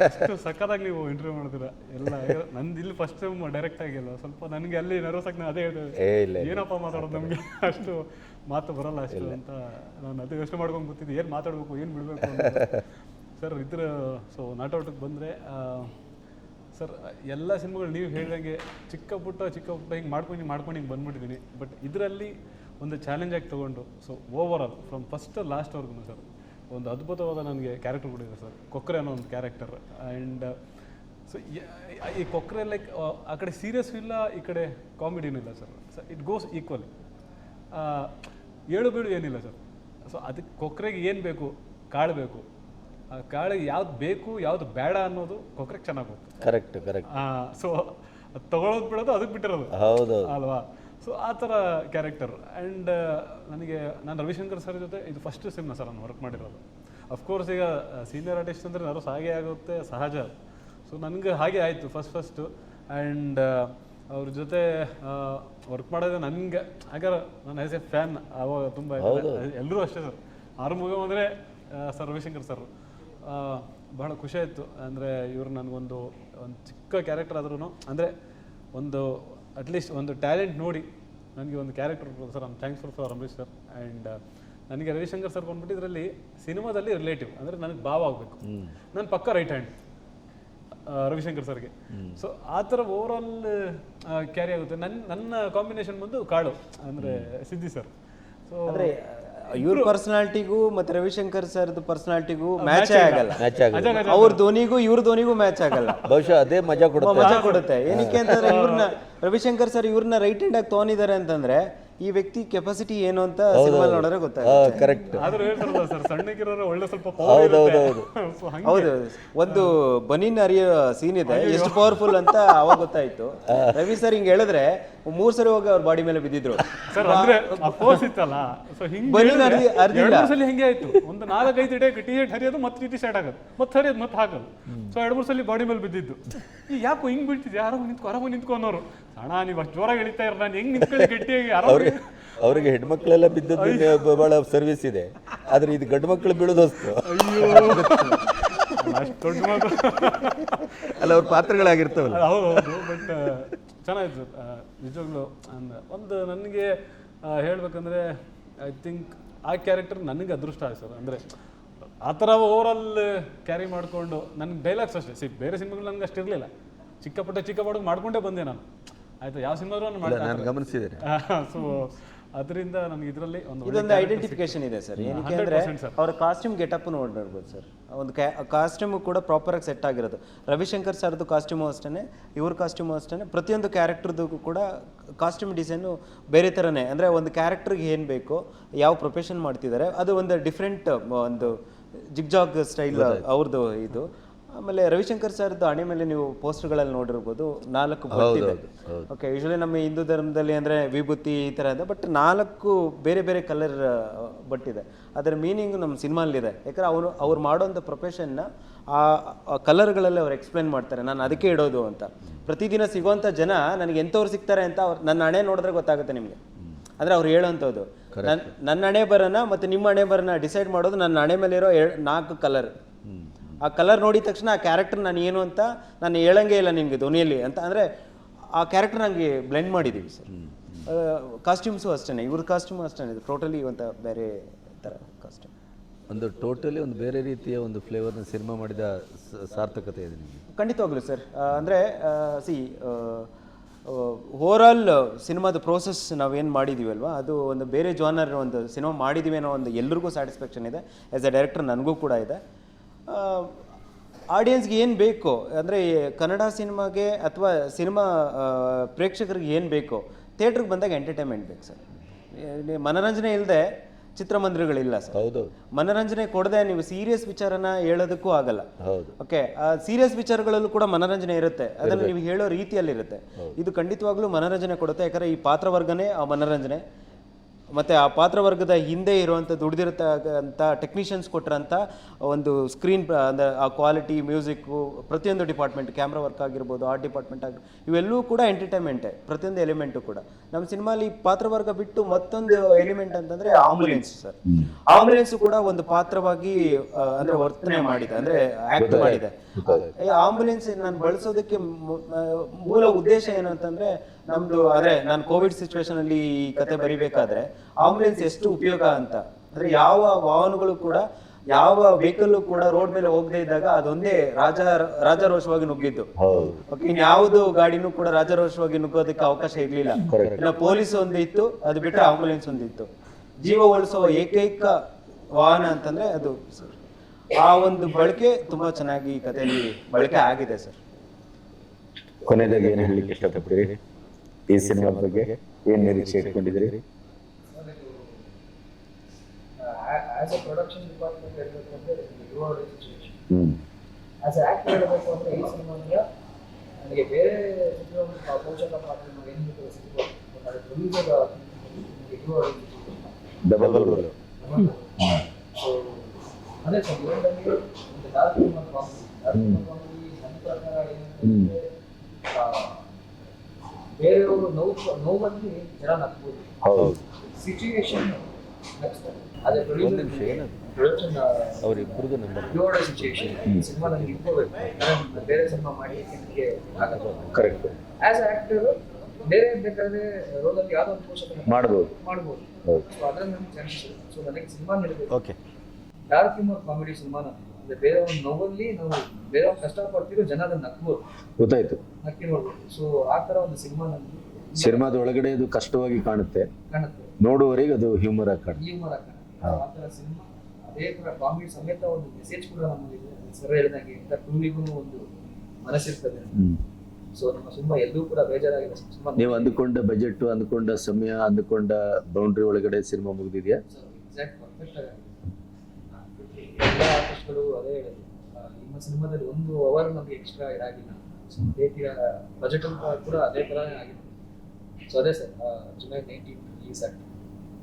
ಅಷ್ಟು ಸಕ್ಕತ್ತಾಗಿ ನೀವು ಇಂಟರ್ವ್ಯೂ ಮಾಡಿದಿರ ಎಲ್ಲ ನಂದು ಇಲ್ಲಿ ಫಸ್ಟ್ ಟೈಮ್ ಡೈರೆಕ್ಟ್ ಆಗಿಲ್ಲ ಸ್ವಲ್ಪ ನನಗೆ ಅಲ್ಲಿ ನರ್ವಸ್ ಆಗಿ ನಾನು ಅದೇ ಹೇಳಿದೆ. ಏನಪ್ಪ ಮಾತಾಡೋದು ನಮಗೆ? ಅಷ್ಟು ಮಾತು ಬರಲ್ಲ ಅಷ್ಟು ಅಂತ ನಾನು ಅದು ಯೋಚನೆ ಮಾಡ್ಕೊಂಡು ಗೊತ್ತಿದ್ದೆ ಏನು ಮಾತಾಡಬೇಕು ಏನು ಬಿಡಬೇಕು ಸರ್ ಇದ್ರ ಸೊ ನಾಟೋಟಕ್ಕೆ ಬಂದರೆ ಸರ್, ಎಲ್ಲ ಸಿನಿಮಾಗಳು ನೀವು ಹೇಳಿದಂಗೆ ಚಿಕ್ಕ ಪುಟ್ಟ ಚಿಕ್ಕ ಪುಟ್ಟ ಹಿಂಗೆ ಮಾಡ್ಕೊಂಡು ಮಾಡ್ಕೊಂಡು ಹಿಂಗೆ ಬಂದ್ಬಿಟ್ಟಿದ್ದೀನಿ. ಬಟ್ ಇದರಲ್ಲಿ ಒಂದು ಚಾಲೆಂಜ್ ಆಗಿ ತೊಗೊಂಡು so over all from first ಲಾಸ್ಟ್ವರೆಗೂ sir, ಒಂದು ಅದ್ಭುತವಾದ ನನಗೆ ಕ್ಯಾರೆಕ್ಟರ್ ಕೊಟ್ಟಿದೆ ಸರ್ ಕೊಕ್ಕರೆ ಅನ್ನೋ ಒಂದು ಕ್ಯಾರೆಕ್ಟರ್ ಆ್ಯಂಡ್ ಸೊ ಈ ಕೊಕ್ರೆ ಲೈಕ್ ಆ ಕಡೆ ಸೀರಿಯಸ್ ಇಲ್ಲ, ಈ ಕಡೆ ಕಾಮಿಡಿನೂ ಇಲ್ಲ sir. Sir it goes equal ಏಳು ಬೀಳು ಏನಿಲ್ಲ ಸರ್. ಸೊ ಅದಕ್ಕೆ ಕೊಕ್ರೆಗೆ ಏನು ಬೇಕು? ಕಾಳು ಬೇಕು. ಆ ಕಾಳಿಗೆ ಯಾವ್ದು ಬೇಕು ಯಾವ್ದು ಬೇಡ ಅನ್ನೋದು ಕೊಕ್ರೆಗೆ ಚೆನ್ನಾಗಿ ಗೊತ್ತು ಕರೆಕ್ಟ್ ಕರೆಕ್ಟ್ ಸೊ ತಗೊಳ್ಳೋದು ಬಿಡೋದು ಅದಕ್ಕೆ ಬಿಟ್ಟಿರೋದು. ಹೌದು ಅಲ್ವಾ? ಸೊ ಆ ಥರ ಕ್ಯಾರೆಕ್ಟರ್ ಆ್ಯಂಡ್ ನನಗೆ ನಾನು ರವಿಶಂಕರ್ ಸರ್ ಜೊತೆ ಇದು ಫಸ್ಟ್ ಸಿನಿಮಾ ಸರ್ ನಾನು ವರ್ಕ್ ಮಾಡಿರೋದು. ಅಫ್ಕೋರ್ಸ್ ಈಗ ಸೀನಿಯರ್ ಆರ್ಟಿಸ್ಟ್ ಅಂದರೆ ನರ್ವಸ್ ಹಾಗೆ ಆಗುತ್ತೆ ಸಹಜ. ಸೊ ನನಗೆ ಹಾಗೆ ಆಯಿತು ಫಸ್ಟ್ ಫಸ್ಟು ಆ್ಯಂಡ್ ಅವ್ರ ಜೊತೆ ವರ್ಕ್ ಮಾಡೋದೇ ನನಗೆ ಹಾಗಾದ್ರೆ ನಾನು ಆ್ಯಸ್ ಎ ಫ್ಯಾನ್ ಅವಾಗ ತುಂಬ ಎಲ್ಲರೂ ಅಷ್ಟೇ ಸರ್ ಆರುಮುಗ ಅಂದರೆ ಸರ್ ರವಿಶಂಕರ್ ಸರ್ ಬಹಳ ಖುಷಿ ಆಯಿತು. ಅಂದರೆ ಇವರು ನನಗೊಂದು ಒಂದು ಚಿಕ್ಕ ಕ್ಯಾರೆಕ್ಟರ್ ಆದ್ರೂ ಅಂದರೆ ಒಂದು ಅಟ್ಲೀಸ್ಟ್ ಒಂದು ಟ್ಯಾಲೆಂಟ್ ನೋಡಿ ನನಗೆ ಒಂದು character sir I'm thanks for for Ramesh sir and ನನಗೆ ರವಿಶಂಕರ್ ಸರ್ ಬಂದ್ಬಿಟ್ಟು ಇದರಲ್ಲಿ ಸಿನಿಮಾದಲ್ಲಿ ರಿಲೇಟಿವ್ ಅಂದರೆ ನನಗೆ ಭಾವ ಆಗಬೇಕು. ನಾನು ಪಕ್ಕ ರೈಟ್ ಹ್ಯಾಂಡ್ ರವಿಶಂಕರ್ ಸರ್ಗೆ ಸೊ ಆ ಥರ ಓವರ್ ಆಲ್ ಕ್ಯಾರಿ ಆಗುತ್ತೆ. ನನ್ನ ನನ್ನ ಕಾಂಬಿನೇಷನ್ ಬಂದು ಕಾಳು ಅಂದರೆ ಸಿದ್ದಿ ಸರ್ ಸೊ ಅಂದ್ರೆ ಇವ್ರ ಪರ್ಸನಾಲಿಟಿಗೂ ಮತ್ತೆ ರವಿಶಂಕರ್ ಸರ್ ಪರ್ಸನಾಲಿಟಿಗೂ ಮ್ಯಾಚ್ ಆಗಲ್ಲ. ಮ್ಯಾಚ್ ಆಗಲ್ಲ. ಅವ್ರ ಧೋನಿಗೂ ಇವ್ರ ಧೋನಿಗೂ ಮ್ಯಾಚ್ ಆಗಲ್ಲ. ಬಹುಶಃ ಅದೇ ಮಜಾ ಕೊಡುತ್ತೆ. ಮಜಾ ಕೊಡುತ್ತೆ. ಏನಕ್ಕೆ ಅಂತಂದ್ರೆ ಇವ್ರನ್ನ ರವಿಶಂಕರ್ ಸರ್ ಇವ್ರನ್ನ ರೈಟ್ ಹ್ಯಾಂಡ್ ಆಗಿ ತಗೊಂಡಿದ್ದಾರೆ ಅಂತಂದ್ರೆ ಈ ವ್ಯಕ್ತಿ ಕೆಪಾಸಿಟಿ ಏನು ಅಂತ ಸಿನಿಮಾ ನೋಡಿದ್ರೆ ಗೊತ್ತಾಗುತ್ತೆ. ಕರೆಕ್ಟ್ ಆದ್ರೂ ಹೇಳ್ತಾರಲ್ಲ ಸರ್ ಒಳ್ಳೆ ಸ್ವಲ್ಪ ಹೌದು ಹೌದು ಹೌದು. ಹಂಗೆ. ಹೌದು ಒಂದು ಬನೀನ್ ಅರಿಯೋ ಸೀನ್ ಇದೆ ಎಷ್ಟು ಪವರ್ಫುಲ್ ಅಂತ ಅವಾಗ ಗೊತ್ತಾಯ್ತು. ರವಿ ಸರ್ ಹಿಂಗ್ ಹೇಳಿದ್ರೆ ಮೂರ್ ಸರಿ ಹೋಗಿ ಅವ್ರ ಬಾಡಿ ಮೇಲೆ ಬಿದ್ದಿದ್ರು. ಸರ್ ಅಂದ್ರೆ ಇತ್ತಲ್ಲ ಸೊ ಹಿಂಗೆ ಬನ್ನಿ ಹೇಳಿದ್ರೆ ಅರ್ದಿ- ಅರ್ದಿಲ್ಲ. ಎರಡು ಮೂರು ಸಲ ಹಿಂಗೆ ಆಯ್ತು. ಒಂದು ನಾಲ್ಕೈದು ಡೇ ಟಿ ಶರ್ಟ್ ಹರಿಯೋದು ಮತ್ತೆ ಟಿ ಶರ್ಟ್ ಆಗೋದು. ಮತ್ತೆ ಹರಿಯೋದು ಮತ್ತೆ ಹಾಕೋದು. ಸೊ ಎರಡು ಮೂರು ಸಲ ಬಾಡಿ ಮೇಲೆ ಬಿದ್ದಿದ್ದು. ಈ ಯಾಕೋ ಹಿಂಗ್ ಬೀಳ್ತಿದ್ದೆ ಯಾರೋ ನಿಂತ್ಕೊ ಆರಾಮ ನಿಂತ್ಕೊ ಅನ್ನೋರು. ಅಣ್ಣ ನೀವು ಅಷ್ಟು ಜೋರಾಗಿ ಎಳಿತಾ ಇರ ನಾನು ಹೆಂಗ್ ನಿಂತ್ಕೊಳ್ಳಿ ಗಟ್ಟಿಯಾಗಿ ಆರಾಮ ಅವ್ರಿಗೆ ಅವರಿಗೆ ಹೆಣ್ಮಕ್ಳೆಲ್ಲ ಬಿದ್ದದ್ದು ಬಹಳ ಸರ್ವಿಸ್ ಇದೆ. ಆದ್ರೆ ಇದು ಗಂಡು ಮಕ್ಕಳು ಬೀಳೋದು ಅಯ್ಯೋ. ಅಷ್ಟು ದೊಡ್ಡ ಮಾತು ಅಲ್ಲ ಅವ್ರ ಪಾತ್ರಗಳಾಗಿರ್ತವಲ್ಲ. ಹೌದು ಹೌದು ಬಟ್ ಚೆನ್ನಾಗಿತ್ತು ನಿಜವಾಗ್ಲೂ ಅಂದ ಒಂದು ನನಗೆ ಹೇಳ್ಬೇಕಂದ್ರೆ ಐ ಥಿಂಕ್ ಆ ಕ್ಯಾರೆಕ್ಟರ್ ನನಗೆ ಅದೃಷ್ಟ ಆಯ್ತು ಸರ್. ಅಂದರೆ ಆ ಥರ ಓವರಾಲ್ ಕ್ಯಾರಿ ಮಾಡಿಕೊಂಡು ನನಗೆ ಡೈಲಾಗ್ಸ್ ಅಷ್ಟೇ. ಸಿ ಬೇರೆ ಸಿನಿಮಾಗಳು ನನಗೆ ಅಷ್ಟು ಇರಲಿಲ್ಲ. ಚಿಕ್ಕ ಪುಟ್ಟ ಚಿಕ್ಕ ಮಾಡ್ಕೊಂಡೇ ಬಂದೆ ನಾನು. ಆಯ್ತು ಯಾವ ಸಿನಿಮಾದ್ರು ನಾನು ಗಮನಿಸಿದ್ದೇನೆ. ಸೊ ಅದರಿಂದ ನಮ್ಗೆ ಇದರಲ್ಲಿ ಒಂದು ಇದೊಂದು ಐಡೆಂಟಿಫಿಕೇಶನ್ ಇದೆ ಸರ್. ಏನಕ್ಕೆ ಅಂದ್ರೆ 100% sir. ಅವ್ರ ಕಾಸ್ಟ್ಯೂಮ್ ಗೆಟಪ್ ನೋಡ್ಬೋದು ಸರ್. ಒಂದು ಕಾಸ್ಟ್ಯೂಮ್ ಕೂಡ ಪ್ರಾಪರ್ ಆಗಿ ಸೆಟ್ ಆಗಿರೋದು. ರವಿಶಂಕರ್ ಸರ್ದು ಕಾಸ್ಟ್ಯೂಮು ಅಷ್ಟೇ ಇವ್ರ ಕಾಸ್ಟ್ಯೂಮು ಅಷ್ಟೇ ಪ್ರತಿಯೊಂದು ಕ್ಯಾರೆಕ್ಟರ್ದು ಕೂಡ ಕಾಸ್ಟ್ಯೂಮ್ ಡಿಸೈನು ಬೇರೆ ಥರನೇ ಅಂದರೆ ಒಂದು ಕ್ಯಾರೆಕ್ಟರ್ಗೆ ಏನು ಬೇಕೋ ಯಾವ ಪ್ರೊಫೆಷನ್ ಮಾಡ್ತಿದ್ದಾರೆ ಅದು ಒಂದು ಡಿಫ್ರೆಂಟ್ ಒಂದು ಜಿಗ್ಜಾಗ್ ಸ್ಟೈಲ್ ಅವ್ರದ್ದು ಇದು. ಆಮೇಲೆ ರವಿಶಂಕರ್ ಸರ್ ಹಣೆ ಮೇಲೆ ನೀವು ಪೋಸ್ಟರ್ಗಳಲ್ಲಿ ನೋಡಿರ್ಬೋದು ನಾಲ್ಕು ಓಕೆ ಯೂಶಲಿ ನಮ್ಮ ಹಿಂದೂ ಧರ್ಮದಲ್ಲಿ ಅಂದ್ರೆ ವಿಭೂತಿ ಈ ತರ ಇದೆ ಬಟ್ ನಾಲ್ಕು ಬೇರೆ ಬೇರೆ ಕಲರ್ ಬಟ್ಟಿದೆ. ಅದರ ಮೀನಿಂಗ್ ನಮ್ಮ ಸಿನಿಮಾಲಿದೆ ಯಾಕಂದ್ರೆ ಅವರು ಅವ್ರು ಮಾಡೋಂಥ ಪ್ರೊಫೆಷನ್ನ ಆ ಕಲರ್ಗಳಲ್ಲಿ ಅವ್ರು ಎಕ್ಸ್ಪ್ಲೇನ್ ಮಾಡ್ತಾರೆ. ನಾನು ಅದಕ್ಕೆ ಇಡೋದು ಅಂತ. ಪ್ರತಿದಿನ ಸಿಗೋಂಥ ಜನ ನನಗೆ ಎಂಥವ್ರು ಸಿಗ್ತಾರೆ ಅಂತ ಅವ್ರು ನನ್ನ ಹಣೆ ನೋಡಿದ್ರೆ ಗೊತ್ತಾಗುತ್ತೆ ನಿಮಗೆ. ಅಂದರೆ ಅವ್ರು ಹೇಳೋಂಥದ್ದು ನನ್ನ ನನ್ನ ಹಣೆ ಬರೋಣ ಮತ್ತು ನಿಮ್ಮ ಹಣೆ ಬರೋಣ ಡಿಸೈಡ್ ಮಾಡೋದು ನನ್ನ ಹಣೆ ಮೇಲೆ ಇರೋ ನಾಲ್ಕು ಕಲರ್ ಆ ಕಲರ್ ನೋಡಿದ ತಕ್ಷಣ ಆ ಕ್ಯಾರೆಕ್ಟರ್ ನಾನು ಏನು ಅಂತ ನಾನು ಹೇಳಂಗೇ ಇಲ್ಲ ನಿಮಗೆ ಧ್ವನಿಯಲ್ಲಿ ಅಂತ. ಅಂದರೆ ಆ ಕ್ಯಾರೆಕ್ಟರ್ ನನಗೆ ಬ್ಲೆಂಡ್ ಮಾಡಿದ್ದೀವಿ ಸರ್ ಕಾಸ್ಟ್ಯೂಮ್ಸು ಅಷ್ಟೇ ಇವ್ರ ಕಾಸ್ಟ್ಯೂಮ್ ಅಷ್ಟೇ ಇದು ಟೋಟಲಿ ಒಂದು ಬೇರೆ ಥರ ಕಾಸ್ಟ್ಯೂಮ್ ಒಂದು ಟೋಟಲಿ ಒಂದು ಬೇರೆ ರೀತಿಯ ಒಂದು ಫ್ಲೇವರ್ನ ಸಿನಿಮಾ ಮಾಡಿದ ಸಾರ್ಥಕತೆ ಇದೆ ನಿಮಗೆ. ಖಂಡಿತವಾಗ್ಲೂ ಸರ್ ಅಂದರೆ ಸಿ ಓವರಾಲ್ ಸಿನಿಮಾದ ಪ್ರೋಸೆಸ್ ನಾವೇನು ಅಲ್ವಾ? ಅದು ಒಂದು ಬೇರೆ ಜಾನರ್ ಒಂದು ಸಿನಿಮಾ ಮಾಡಿದ್ದೀವಿ ಅನ್ನೋ ಒಂದು ಎಲ್ರಿಗೂ ಸ್ಯಾಟಿಸ್ಫ್ಯಾಕ್ಷನ್ ಇದೆ. ಆ್ಯಸ್ ಎ ಡೈರೆಕ್ಟರ್ ನನಗೂ ಕೂಡ ಇದೆ. ಆಡಿಯನ್ಸ್ಗೆ ಏನು ಬೇಕು ಅಂದರೆ ಕನ್ನಡ ಸಿನಿಮಾಗೆ ಅಥವಾ ಸಿನಿಮಾ ಪ್ರೇಕ್ಷಕರಿಗೆ ಏನು ಬೇಕು ಥಿಯೇಟ್ರಿಗೆ ಬಂದಾಗ ಎಂಟರ್ಟೈನ್ಮೆಂಟ್ ಬೇಕು ಸರ್. ಮನೋರಂಜನೆ ಇಲ್ಲದೆ ಚಿತ್ರಮಂದಿರಗಳಿಲ್ಲ ಸರ್. ಹೌದು. ಮನೋರಂಜನೆ ಕೊಡದೆ ನೀವು ಸೀರಿಯಸ್ ವಿಚಾರನ ಹೇಳೋದಕ್ಕೂ ಆಗಲ್ಲ. ಹೌದು. ಓಕೆ ಸೀರಿಯಸ್ ವಿಚಾರಗಳಲ್ಲೂ ಕೂಡ ಮನೋರಂಜನೆ ಇರುತ್ತೆ. ಅದನ್ನು ನೀವು ಹೇಳೋ ರೀತಿಯಲ್ಲಿರುತ್ತೆ. ಇದು ಖಂಡಿತವಾಗ್ಲೂ ಮನೋರಂಜನೆ ಕೊಡುತ್ತೆ. ಯಾಕಂದ್ರೆ ಈ ಪಾತ್ರವರ್ಗನೇ ಆ ಮನೋರಂಜನೆ. ಮತ್ತೆ ಆ ಪಾತ್ರವರ್ಗದ ಹಿಂದೆ ಇರುವಂಥ ದುಡ್ದಿರತಕ್ಕಂಥ ಟೆಕ್ನಿಷಿಯನ್ಸ್ ಕೊಟ್ಟಿರೋಂಥ ಒಂದು ಸ್ಕ್ರೀನ್ ಅಂದರೆ ಆ ಕ್ವಾಲಿಟಿ ಮ್ಯೂಸಿಕ್ಕು ಪ್ರತಿಯೊಂದು ಡಿಪಾರ್ಟ್ಮೆಂಟ್ ಕ್ಯಾಮ್ರಾ ವರ್ಕ್ ಆಗಿರ್ಬೋದು ಆರ್ಟ್ ಡಿಪಾರ್ಟ್ಮೆಂಟ್ ಆಗಿ ಇವೆಲ್ಲವೂ ಕೂಡ ಎಂಟರ್ಟೈನ್ಮೆಂಟೇ ಪ್ರತಿಯೊಂದು ಎಲಿಮೆಂಟು ಕೂಡ. ನಮ್ಮ ಸಿನಿಮಾಲಿ ಪಾತ್ರವರ್ಗ ಬಿಟ್ಟು ಮತ್ತೊಂದು ಎಲಿಮೆಂಟ್ ಅಂತಂದ್ರೆ ಆಂಬುಲೆನ್ಸ್ ಸರ್. ಆಂಬುಲೆನ್ಸ್ ಕೂಡ ಒಂದು ಪಾತ್ರವಾಗಿ ಅಂದರೆ ವರ್ತನೆ ಮಾಡಿದೆ ಅಂದ್ರೆ ಆಕ್ಟ್ ಮಾಡಿದೆ. ಈ ಆಂಬುಲೆನ್ಸ್ ನಾನು ಬಳಸೋದಕ್ಕೆ ಮೂಲ ಉದ್ದೇಶ ಏನು ಅಂತಂದ್ರೆ ನಮ್ದು ಅದೇ ನಾನು ಕೋವಿಡ್ ಸಿಚುವೇಶನ್ ಅಲ್ಲಿ ಈ ಕತೆ ಬರಿಬೇಕಾದ್ರೆ ಆಂಬುಲೆನ್ಸ್ ಎಷ್ಟು ಉಪಯೋಗ ಅಂತ. ಅಂದ್ರೆ ಯಾವ ವಾಹನಗಳು ಕೂಡ ಯಾವ ವೆಹಿಕಲ್ ಕೂಡ ರೋಡ್ ಮೇಲೆ ಹೋಗದೆ ಇದ್ದಾಗ ಅದೊಂದೇ ರಾಜ ರಾಜಾರೋಷವಾಗಿ ನುಗ್ಗಿದ್ದು. ಇನ್ಯಾವುದು ಗಾಡಿನೂ ಕೂಡ ರಾಜಾರೋಷವಾಗಿ ನುಗ್ಗೋದಕ್ಕೆ ಅವಕಾಶ ಇರ್ಲಿಲ್ಲ. ಇಲ್ಲ ಪೊಲೀಸ್ ಒಂದಿತ್ತು ಇತ್ತು ಅದು ಬಿಟ್ಟರೆ ಆಂಬುಲೆನ್ಸ್ ಒಂದಿತ್ತು ಜೀವ ಉಳಿಸುವ ಏಕೈಕ ವಾಹನ ಅಂತಂದ್ರೆ ಅದು ಸರ್ ಆ ಒಂದು ಬಳಕೆ ತುಂಬಾ ಚೆನ್ನಾಗಿ ಈ ಕಥೆಯಲ್ಲಿ ಬಳಕೆ ಆಗಿದೆ ಸರ್ ಕೊನೆಯದಾಗಿ ಏನು ಹೇಳಲಿಕ್ಕೆ ಇಷ್ಟಪಡ್ತೀರಿ? ಈ ಸಿನಿಮಾ ಬಗ್ಗೆ ಏನು ನಿರೀಕ್ಷೆ ಇಟ್ಕೊಂಡಿದ್ರಿ ನನಗೆ ಬೇರೆ ಡಬಲ್ ರೋಲ್ ಅದೇ ಸರ್ ಒಂದು ನನ್ನ ಪ್ರಕಾರ ಬೇರೆಯವರು ನೋವು ನೋವಲ್ಲಿ ಜನ ನಗ್ಬೋದು. ಹೌದು. ಸಿಚುವೇಶನ್ ಅದೇ ನಂಬರ್. ಸಿಚುವೇಶನ್ ಸಿನಿಮಾ ನನಗೆ ನಾನು ಬೇರೆ ಸಿನಿಮಾ ಮಾಡಿ ನನಗೆ ಆಗಲ್ಲ. ಕರೆಕ್ಟ್ ಆಸ್ ಆಕ್ಟರ್ ಬೇರೆ ಬೇಕಾದ್ರೆ ರೋಲಲ್ಲಿ ಯಾವುದೋ ಒಂದು ಪೋಷಕ ಮಾಡ್ಬೋದು. ಮಾಡ್ಬೋದು. ಸೊ ಅದ್ರಲ್ಲಿ ನನಗೆ ಚಾನ್ಸ್ ಸೊ ನನಗೆ ಸಿನಿಮಾ ನೀಡಬೇಕು. Okay dark humour comedy cinema ಬೇರೆ ಒಂದು ನೋವಲ್ಲಿ ನಾವು ಬೇರೆ ಒಂದು ಕಷ್ಟಪಡ್ತಿರೋ ಜನ ಅದನ್ನ ನಕ್ಬೋದು. ಗೊತ್ತಾಯ್ತು. ನಕ್ಕಿ ನೋಡ್ಬೋದು ಸೊ ಆ ತರ ಒಂದು ಸಿನಿಮಾ ನಮ್ಗೆ ಸಿನಿಮಾದ ಒಳಗಡೆ ಅದು ಕಷ್ಟವಾಗಿ ಕಾಣುತ್ತೆ. ಕಾಣುತ್ತೆ. ನೋಡುವವರೆಗೆ ಅದು ಹ್ಯೂಮರ್ ಆಗಿ ಕಾಣುತ್ತೆ. ಆಗಿ ಕಾಣುತ್ತೆ. ಆ ತರ ಸಿನಿಮಾ ಅದೇ ತರ ಕಾಮಿಡಿ ಸಮೇತ ಒಂದು ಮೆಸೇಜ್ ಕೂಡ ನಮ್ಮಲ್ಲಿದೆ ಸರ್ ಹೇಳಿದಾಗೆ ಇಂಥ ಟೂರಿಗೂ ಒಂದು ಮನಸ್ಸಿರ್ತದೆ. ಸೊ ನಮ್ಮ ಸಿನಿಮಾ ಎಲ್ಲೂ ಕೂಡ ಬೇಜಾರಾಗಿಲ್ಲ. ಸಿನಿಮಾ ನೀವು ಅಂದುಕೊಂಡ ಬಜೆಟ್ ಅಂದುಕೊಂಡ ಸಮಯ ಅಂದುಕೊಂಡ ಬೌಂಡ್ರಿ ಒಳಗಡೆ ಸಿನಿಮಾ ಮುಗಿದಿದೆಯಾ? ಎಕ್ಸಾಕ್ಟ್ ಪರ್ಫೆಕ್ಟ್ ಆಗಿ ಎಲ್ಲ ಆರ್ಟಿಸ್ಟ್ಗಳು ಅದೇ ಹೇಳಿದ್ರು. ಆ, ನಿಮ್ಮ ಸಿನಿಮಾದಲ್ಲಿ ಒಂದು ಅವರ್ ನಮಗೆ ಎಕ್ಸ್ಟ್ರಾ ಇದಾಗಿಲ್ಲ. ಸೊ ಅದೇ ತೀರ ಬಜೆಟ್ ಅಂತ ಕೂಡ ಅದೇ ಥರನೇ ಆಗಿದೆ. ಸೊ ಅದೇ ಸರ್ ಜುಲೈ ನೈನ್ಟೀನ್ ರಿಲೀಸ್ ಆಗ್ತದೆ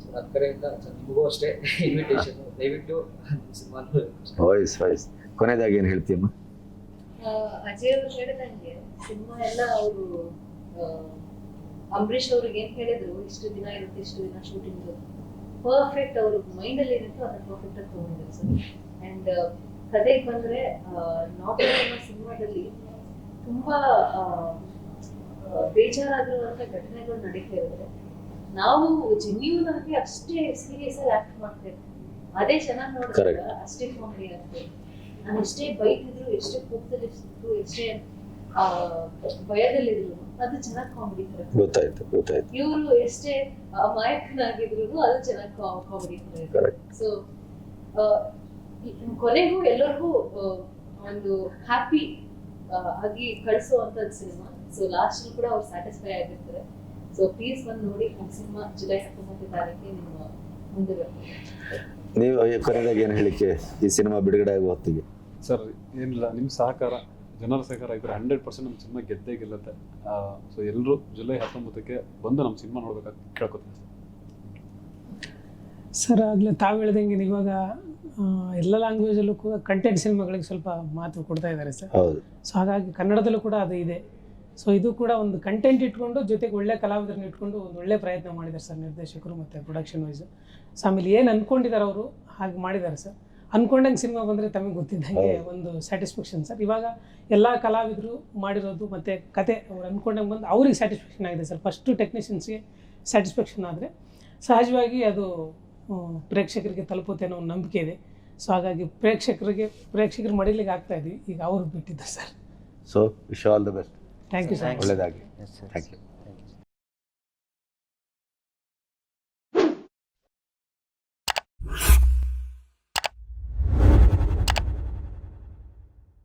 ಸೊ ನನ್ನ ಕಡೆಯಿಂದ ನಿಮಗೂ ಅಷ್ಟೇ ಇನ್ವಿಟೇಷನ್ ದಯವಿಟ್ಟು ಸಿನಿಮಾ ವಾಯ್ಸ್ ವಾಯ್ಸ್ ಕೊನೆಯದಾಗಿ ಏನು ಹೇಳ್ತೀಯಮ್ಮ ಅಜಯ್ ಅವ್ರು ಹೇಳಿದಂಗೆ ಸಿನಿಮಾ ಎಲ್ಲ ಅವರು ಅಂಬರೀಷ್ ಅವ್ರಿಗೆ ಏನ್ ಹೇಳಿದ್ರು? ಇಷ್ಟು ದಿನ ಇರುತ್ತೆ ಇಷ್ಟು ದಿನ ಶೂಟಿಂಗ್ ಪರ್ಫೆಕ್ಟ್ ಅವ್ರ ಮೈಂಡ್ ಅಲ್ಲಿ ಏನಿತ್ತು ಅದನ್ನ ಪರ್ಫೆಕ್ಟ್ ಆಗಿ ತಗೊಂಡಿದ್ದಾರೆ ಸರ್. ಅಂಡ್ ಕಥೆಗೆ ಬಂದ್ರೆ ನಾಟ್ ಸಿನಿಮಾದಲ್ಲಿ ತುಂಬಾ ಬೇಜಾರಾಗಿರುವಂತ ಘಟನೆಗಳು ನಡೀತಾ ಇರುತ್ತೆ. ನಾವು ಜೆನ್ಯೂನ್ ಆಗಿ ಅಷ್ಟೇ ಸೀರಿಯಸ್ ಆಗಿ ಆಕ್ಟ್ ಮಾಡ್ತೇವೆ. ಅದೇ ಚೆನ್ನಾಗಿ ನೋಡಿದಾಗ. ಅಷ್ಟೇ ಕಾಮಿಡಿ ಆಗ್ತದೆ. ನಾನು ಎಷ್ಟೇ ಬೈತಿದ್ರು ಎಷ್ಟೇ ಕೋಪದಲ್ಲಿದ್ರು ಎಷ್ಟೇ ಭಯದಲ್ಲಿದ್ರು. ಅದು ಚೆನ್ನಾಗಿ ಕಾಮಿಡಿ ಬರುತ್ತೆ ಗೊತ್ತಾಯ್ತು ಗೊತ್ತಾಯ್ತು. ಇವರು ಎಷ್ಟೇ ಅಮಾಯಕನಾಗಿದ್ರು ಅದು ಚೆನ್ನಾಗಿ ಕಾಮಿಡಿ ಸೊ ಕೊನೆಗೂ ಎಲ್ಲರಿಗೂ ಒಂದು ಹ್ಯಾಪಿ ಆಗಿ ಕಳಿಸುವಂತದ್ದು ಸಿನಿಮಾ ಸೊ ಲಾಸ್ಟ್ ಕೂಡ ಅವ್ರು ಸ್ಯಾಟಿಸ್ಫೈ ಆಗಿರ್ತಾರೆ. ಸೊ ಪ್ಲೀಸ್ ಬಂದು ನೋಡಿ ಸಿನಿಮಾ ಜುಲೈ ಹತ್ತೊಂಬತ್ತು ತಾರೀಕಿಗೆ ನಿಮ್ಮ ಮುಂದೆ ಬರ್ತದೆ ನೀವು ಕೊನೆಯದಾಗಿ ಏನು ಹೇಳಿಕೆ ಈ ಸಿನಿಮಾ ಬಿಡುಗಡೆ ಆಗುವ ಹೊತ್ತಿಗೆ? ಸರ್ ಏನಿಲ್ಲ ನಿಮ್ಮ ಸಹಕಾರ. ಜನರ ಸಹಕಾರ ಇದ್ರೆ ಹಂಡ್ರೆಡ್ ಪರ್ಸೆಂಟ್ ನಮ್ಮ ಸಿನಿಮಾ ಗೆದ್ದೇ ಗೆಲ್ಲುತ್ತೆ. ಸೊ ಎಲ್ಲರೂ ಜುಲೈ ಹತ್ತೊಂಬತ್ತಕ್ಕೆ ಬಂದು ನಮ್ಮ ಸಿನಿಮಾ ನೋಡ್ಬೇಕಾಗಿ ಕೇಳ್ಕೊತೀನಿ ಸರ್. ಸರ್ ಆಗಲೇ ತಾವು ಹೇಳ್ದಂಗೆ ಇವಾಗ ಎಲ್ಲ ಲ್ಯಾಂಗ್ವೇಜಲ್ಲೂ ಕೂಡ ಕಂಟೆಂಟ್ ಸಿನಿಮಾಗಳಿಗೆ ಸ್ವಲ್ಪ ಮಾತು ಕೊಡ್ತಾ ಇದ್ದಾರೆ ಸರ್. ಹೌದು. ಸೊ ಹಾಗಾಗಿ ಕನ್ನಡದಲ್ಲೂ ಕೂಡ ಅದು ಇದೆ. ಸೊ ಇದು ಕೂಡ ಒಂದು ಕಂಟೆಂಟ್ ಇಟ್ಕೊಂಡು ಜೊತೆಗೆ ಒಳ್ಳೆ ಕಲಾವಿದರನ್ನ ಇಟ್ಕೊಂಡು ಒಂದು ಒಳ್ಳೆ ಪ್ರಯತ್ನ ಮಾಡಿದ್ದಾರೆ ಸರ್ ನಿರ್ದೇಶಕರು ಮತ್ತು ಪ್ರೊಡಕ್ಷನ್ ವೈಸು ಸೊ ಆಮೇಲೆ ಏನು ಅಂದ್ಕೊಂಡಿದ್ದಾರೆ ಅವರು ಹಾಗೆ ಮಾಡಿದ್ದಾರೆ ಸರ್. ಅಂದ್ಕೊಂಡಂಗೆ ಸಿನಿಮಾ ಬಂದರೆ ತಮಗೆ ಗೊತ್ತಿದ್ದಂಗೆ ಒಂದು ಸ್ಯಾಟಿಸ್ಫ್ಯಾಕ್ಷನ್ ಸರ್. ಇವಾಗ ಎಲ್ಲ ಕಲಾವಿದರು ಮಾಡಿರೋದು ಮತ್ತು ಕತೆ ಅವ್ರು ಅಂದ್ಕೊಂಡಂಗೆ ಬಂದು ಅವ್ರಿಗೆ ಸ್ಯಾಟಿಸ್ಫ್ಯಾಕ್ಷನ್ ಆಗಿದೆ ಸರ್. ಫಸ್ಟು ಟೆಕ್ನಿಷಿಯನ್ಸ್ಗೆ ಸ್ಯಾಟಿಸ್ಫ್ಯಾಕ್ಷನ್ ಆದರೆ ಸಹಜವಾಗಿ ಅದು ಪ್ರೇಕ್ಷಕರಿಗೆ ತಲುಪುತ್ತೆ ಅನ್ನೋ ಒಂದು ನಂಬಿಕೆ ಇದೆ. ಸೊ ಹಾಗಾಗಿ ಪ್ರೇಕ್ಷಕರಿಗೆ ಪ್ರೇಕ್ಷಕರು ಮಡಿಲಿಗೆ ಆಗ್ತಾ ಇದ್ವಿ. ಈಗ ಅವರು ಬಿಟ್ಟಿದ್ದಾರೆ sir. So wish all the best thank you sir ಒಳ್ಳೆಯದಾಗಿ ಥ್ಯಾಂಕ್ ಯು